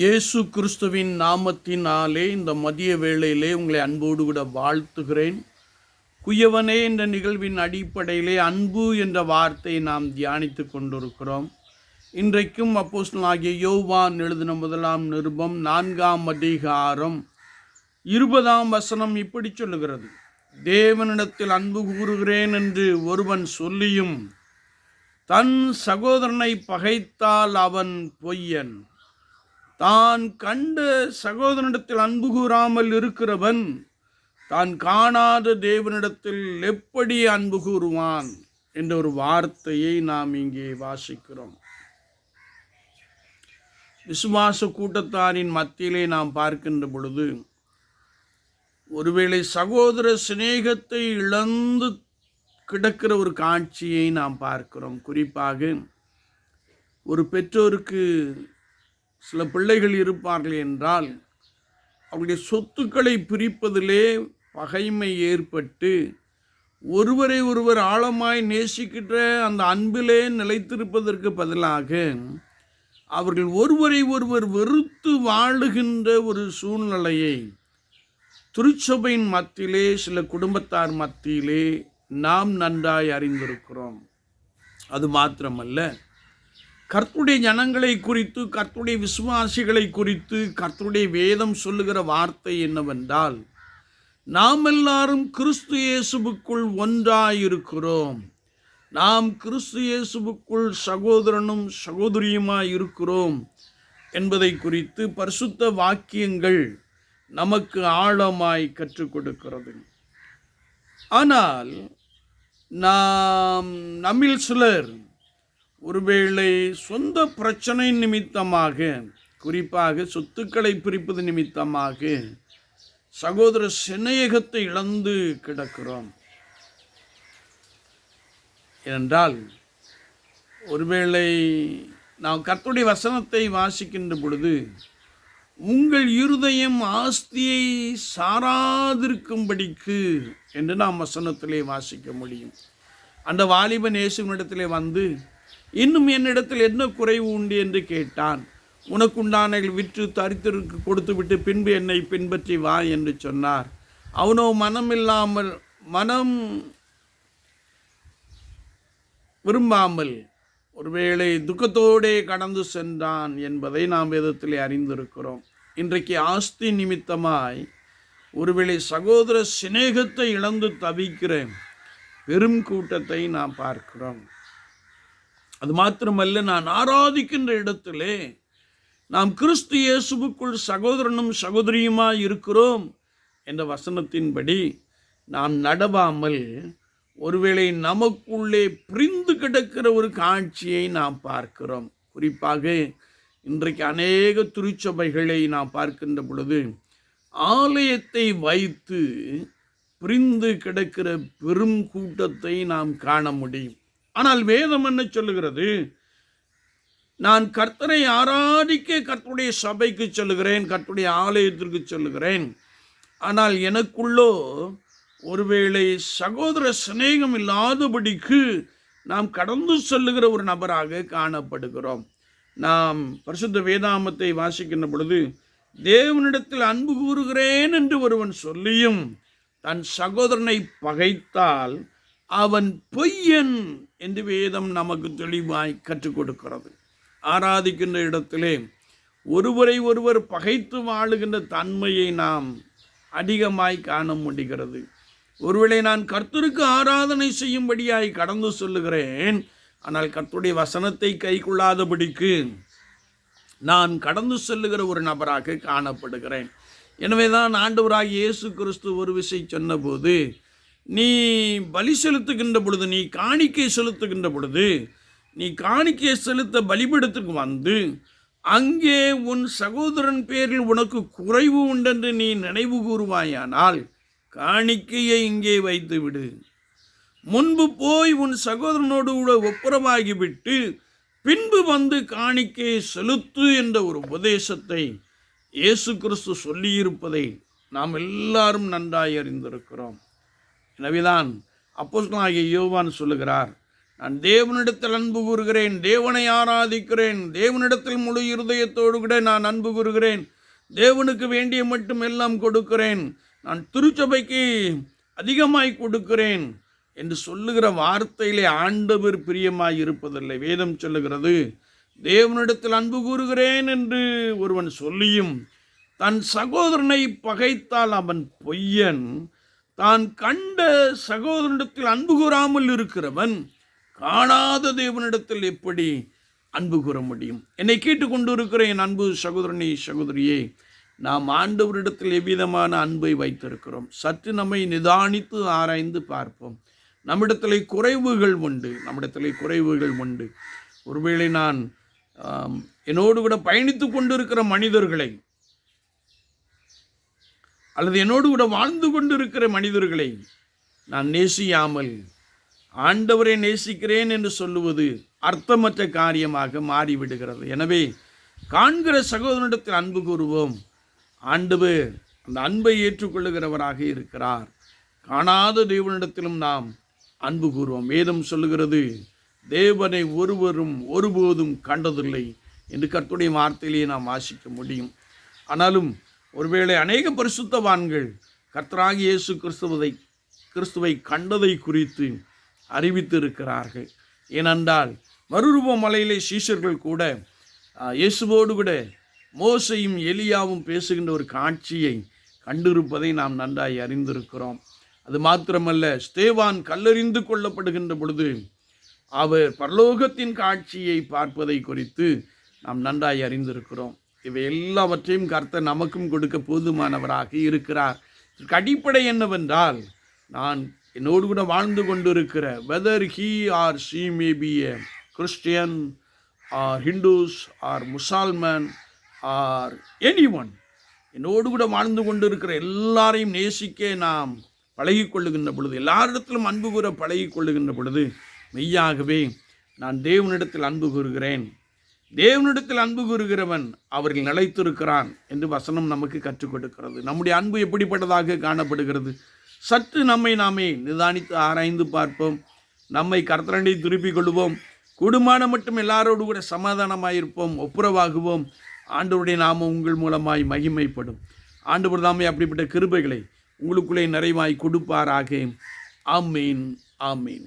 இயேசு கிறிஸ்துவின் நாமத்தினாலே இந்த மதிய வேளையிலே உங்களை அன்போடு கூட வாழ்த்துகிறேன். குயவனே என்ற நிகழ்வின் அடிப்படையிலே அன்பு என்ற வார்த்தையை நாம் தியானித்து கொண்டிருக்கிறோம். இன்றைக்கும் அப்போஸ்தலனாகிய யோவான் எழுதின முதலாம் நிருபம் நான்காம் அதிகாரம் இருபதாம் வசனம் இப்படி சொல்லுகிறது. தேவனிடத்தில் அன்பு கூறுகிறேன் என்று ஒருவன் சொல்லியும் தன் சகோதரனை பகைத்தால் அவன் பொய்யன். தான் கண்ட சகோதரனிடத்தில் அன்பு கூறாமல் இருக்கிறவன் தான் காணாத தேவனிடத்தில் எப்படி அன்பு கூறுவான் என்ற ஒரு வார்த்தையை நாம் இங்கே வாசிக்கிறோம். விசுவாச கூட்டத்தாரின் மத்தியிலே நாம் பார்க்கின்ற பொழுது ஒருவேளை சகோதர சிநேகத்தை இழந்து கிடக்கிற ஒரு காட்சியை நாம் பார்க்கிறோம். குறிப்பாக ஒரு பெற்றோருக்கு சில பிள்ளைகள் இருப்பார்கள் என்றால் அவருடைய சொத்துக்களை பிரிப்பதிலே பகைமை ஏற்பட்டு ஒருவரை ஒருவர் ஆழமாய் நேசிக்கின்ற அந்த அன்பிலே நிலைத்திருப்பதற்கு பதிலாக அவர்கள் ஒருவரை ஒருவர் வெறுத்து வாழுகின்ற ஒரு சூழ்நிலையை திருச்சபையின் மத்தியிலே சில குடும்பத்தார் மத்தியிலே நாம் நன்றாய் அறிந்திருக்கிறோம். அது மாத்திரமல்ல. கர்த்துடைய ஜனங்களை குறித்து கர்த்துடைய விசுவாசிகளை குறித்து கர்த்துடைய வேதம் சொல்லுகிற வார்த்தை என்னவென்றால் நாம் எல்லாரும் கிறிஸ்து இயேசுவுக்குள் ஒன்றாயிருக்கிறோம். நாம் கிறிஸ்து இயேசுவுக்குள் சகோதரனும் சகோதரியுமாய் இருக்கிறோம் என்பதை குறித்து பரிசுத்த வாக்கியங்கள் நமக்கு ஆழமாய் கற்றுக் கொடுக்கிறது. ஆனால் நாம் நம்மில் சிலர் ஒருவேளை சொந்த பிரச்சனை நிமித்தமாக குறிப்பாக சொத்துக்களை பிரிப்பது நிமித்தமாக சகோதர சிநேகத்தை இழந்து கிடக்கிறோம். ஏனென்றால் ஒருவேளை நாம் கத்துடைய வசனத்தை வாசிக்கின்ற பொழுது உங்கள் இருதயம் ஆஸ்தியை சாராதிருக்கும்படிக்கு என்று நாம் வசனத்திலே வாசிக்க முடியும். அந்த வாலிபன் இயேசுவனிடத்திலே வந்து இன்னும் என்னிடத்தில் என்ன குறைவு உண்டு என்று கேட்டான். உனக்குண்டான விற்று தரித்திற்கு கொடுத்துவிட்டு பின்பு என்னை பின்பற்றி வா என்று சொன்னார். அவனோ மனம் இல்லாமல் மனம் விரும்பாமல் ஒருவேளை துக்கத்தோடே கடந்து சென்றான் என்பதை நாம் வேதத்திலே அறிந்திருக்கிறோம். இன்றைக்கு ஆஸ்தி நிமித்தமாய் ஒருவேளை சகோதர சிநேகத்தை இழந்து தவிக்கிற பெரும் கூட்டத்தை நாம் பார்க்கிறோம். அது மாத்திரமல்ல நான் ஆராதிக்கின்ற இடத்திலே நாம் கிறிஸ்து இயேசுவுக்குள் சகோதரனும் சகோதரியுமாய் இருக்கிறோம் என்ற வசனத்தின்படி நாம் நடவாமல் ஒருவேளை நமக்குள்ளே பிரிந்து கிடக்கிற ஒரு காட்சியை நாம் பார்க்கிறோம். குறிப்பாக இன்றைக்கு அநேக திருச்சபைகளை நாம் பார்க்கின்ற பொழுது ஆலயத்தை வைத்து பிரிந்து கிடக்கிற பெரும் கூட்டத்தை நாம் காண முடியும். ஆனால் வேதம் என்ன சொல்லுகிறது? நான் கர்த்தரை ஆராதிக்க கர்த்தருடைய சபைக்கு சொல்லுகிறேன் கர்த்தருடைய ஆலயத்திற்கு சொல்லுகிறேன். ஆனால் எனக்குள்ளோ ஒருவேளை சகோதர சிநேகம் இல்லாதபடிக்கு நாம் கடந்து செல்லுகிற ஒரு நபராக காணப்படுகிறோம். நாம் பரிசுத்த வேதாமத்தை வாசிக்கின்ற பொழுது தேவனிடத்தில் அன்பு கூறுகிறேன் என்று ஒருவன் சொல்லியும் தன் சகோதரனை பகைத்தால் அவன் பொய்யன் என்று வேதம் நமக்கு தெளிவாய் கற்றுக் கொடுக்கிறது. ஆராதிக்கின்ற இடத்திலே ஒருவரை ஒருவர் பகைத்து வாழுகின்ற தன்மையை நாம் அதிகமாய் காண முடிகிறது. ஒருவேளை நான் கர்த்தருக்கு ஆராதனை செய்யும்படியாய் கடந்து சொல்லுகிறேன் ஆனால் கர்த்தருடைய வசனத்தை கைக்கொள்ளாதபடிக்கு நான் கடந்து செல்லுகிற ஒரு நபராக காணப்படுகிறேன். எனவே தான் ஆண்டவராக இயேசு கிறிஸ்து ஒரு விஷயம் சொன்னபோது நீ பலி செலுத்துகின்ற பொழுது நீ காணிக்கை செலுத்துகின்ற பொழுது நீ காணிக்கை செலுத்த பலிபீடத்துக்கு வந்து அங்கே உன் சகோதரன் பேரில் உனக்கு குறைவு உண்டென்று நீ நினைவு கூறுவாயானால் காணிக்கையை இங்கே வைத்து விடு முன்பு போய் உன் சகோதரனோடு கூட ஒப்புரவாகிவிட்டு பின்பு வந்து காணிக்கையை செலுத்து என்ற ஒரு உபதேசத்தை இயேசு கிறிஸ்து சொல்லியிருப்பதை நாம் எல்லாரும் நன்றாய் அறிந்திருக்கிறோம். எனவேதான் அப்போஸ்தலனாகிய யோவான் சொல்லுகிறார் நான் தேவனிடத்தில் அன்பு கூறுகிறேன் தேவனை ஆராதிக்கிறேன் தேவனிடத்தில் முழு இருதயத்தோடு கூட நான் அன்பு கூறுகிறேன் தேவனுக்கு வேண்டிய மட்டும் எல்லாம் கொடுக்கிறேன் நான் திருச்சபைக்கு அதிகமாய் கொடுக்கிறேன் என்று சொல்லுகிற வார்த்தையிலே ஆண்டவர் பிரியமாய் இருப்பதில்லை. வேதம் சொல்லுகிறது தேவனிடத்தில் அன்பு கூறுகிறேன் என்று ஒருவன் சொல்லியும் தன் சகோதரனை பகைத்தால் அவன் பொய்யன் தான் கண்ட சகோதரனிடத்தில் அன்பு கூறாமல் இருக்கிறவன் காணாத தேவனிடத்தில் எப்படி அன்பு கூற முடியும்? என்னை கேட்டுக்கொண்டு இருக்கிற என் அன்பு சகோதரனே சகோதரியே நாம் ஆண்டவரிடத்தில் எவ்விதமான அன்பை வைத்திருக்கிறோம்? சற்று நம்மை நிதானித்து ஆராய்ந்து பார்ப்போம். நம்மிடத்தில் குறைவுகள் உண்டு. நம்மிடத்தில் குறைவுகள் உண்டு. ஒருவேளை நான் என்னோடு கூட பயணித்து கொண்டிருக்கிற மனிதர்களை அல்லது என்னோடு கூட வாழ்ந்து கொண்டிருக்கிற மனிதர்களை நான் நேசியாமல் ஆண்டவரை நேசிக்கிறேன் என்று சொல்லுவது அர்த்தமற்ற காரியமாக மாறிவிடுகிறது. எனவே காண்கிற சகோதரனிடத்தில் அன்பு கூறுவோம். ஆண்டவர் அந்த அன்பை ஏற்றுக்கொள்ளுகிறவராக இருக்கிறார். காணாத தேவனிடத்திலும் நாம் அன்பு கூறுவோம். வேதம் சொல்லுகிறது தேவனை ஒருவரும் ஒருபோதும் கண்டதில்லை என்று கர்த்தருடைய வார்த்தையிலே நாம் வாசிக்க முடியும். ஆனாலும் ஒருவேளை அநேக பரிசுத்தவான்கள் கர்த்தராகி இயேசு கிறிஸ்துவதை கிறிஸ்துவை கண்டதை குறித்து அறிவித்திருக்கிறார்கள். ஏனென்றால் மறுரூப மலையிலே சீஷர்கள் கூட இயேசுவோடு கூட மோசையும் எலியாவும் பேசுகின்ற ஒரு காட்சியை கண்டிருப்பதை நாம் நன்றாய் அறிந்திருக்கிறோம். அது மாத்திரமல்ல ஸ்தேவான் கல்லறிந்து கொள்ளப்படுகின்ற பொழுது அவர் பரலோகத்தின் காட்சியை பார்ப்பதை குறித்து நாம் நன்றாய் அறிந்திருக்கிறோம். இவை எல்லாவற்றையும் கர்த்தர் நமக்கும் கொடுக்க போதுமானவராக இருக்கிறார். இதற்கு அடிப்படை என்னவென்றால் நான் என்னோடு கூட வாழ்ந்து கொண்டிருக்கிற whether he or she may be a Christian or Hindus or Musalman or any one என்னோடு கூட வாழ்ந்து கொண்டிருக்கிற எல்லாரையும் நேசிக்க நாம் பழகிக் கொள்ளுகின்ற பொழுது எல்லாரிடத்திலும் அன்பு கூற பழகிக் கொள்ளுகின்ற பொழுது மெய்யாகவே நான் தேவனிடத்தில் அன்பு கூறுகிறேன். தேவனிடத்தில் அன்பு கூறுகிறவன் அவர்கள் நிலைத்திருக்கிறான் என்று வசனம் நமக்கு கற்றுக் கொடுக்கிறது. நம்முடைய அன்பு எப்படிப்பட்டதாக காணப்படுகிறது? சற்று நம்மை நாமே நிதானித்து ஆராய்ந்து பார்ப்போம். நம்மை கர்த்தரண்டை திருப்பிக் கொள்வோம். குடும்பம் மட்டும் எல்லாரோடு கூட சமாதானமாயிருப்போம் ஒப்புரவாகுவோம். ஆண்டவருடைய நாமம் உங்கள் மூலமாய் மகிமைப்படும். ஆண்டவர் தாமே அப்படிப்பட்ட கிருபைகளை உங்களுக்குள்ளே நிறைவாய் கொடுப்பாராக. ஆமீன் ஆமீன்.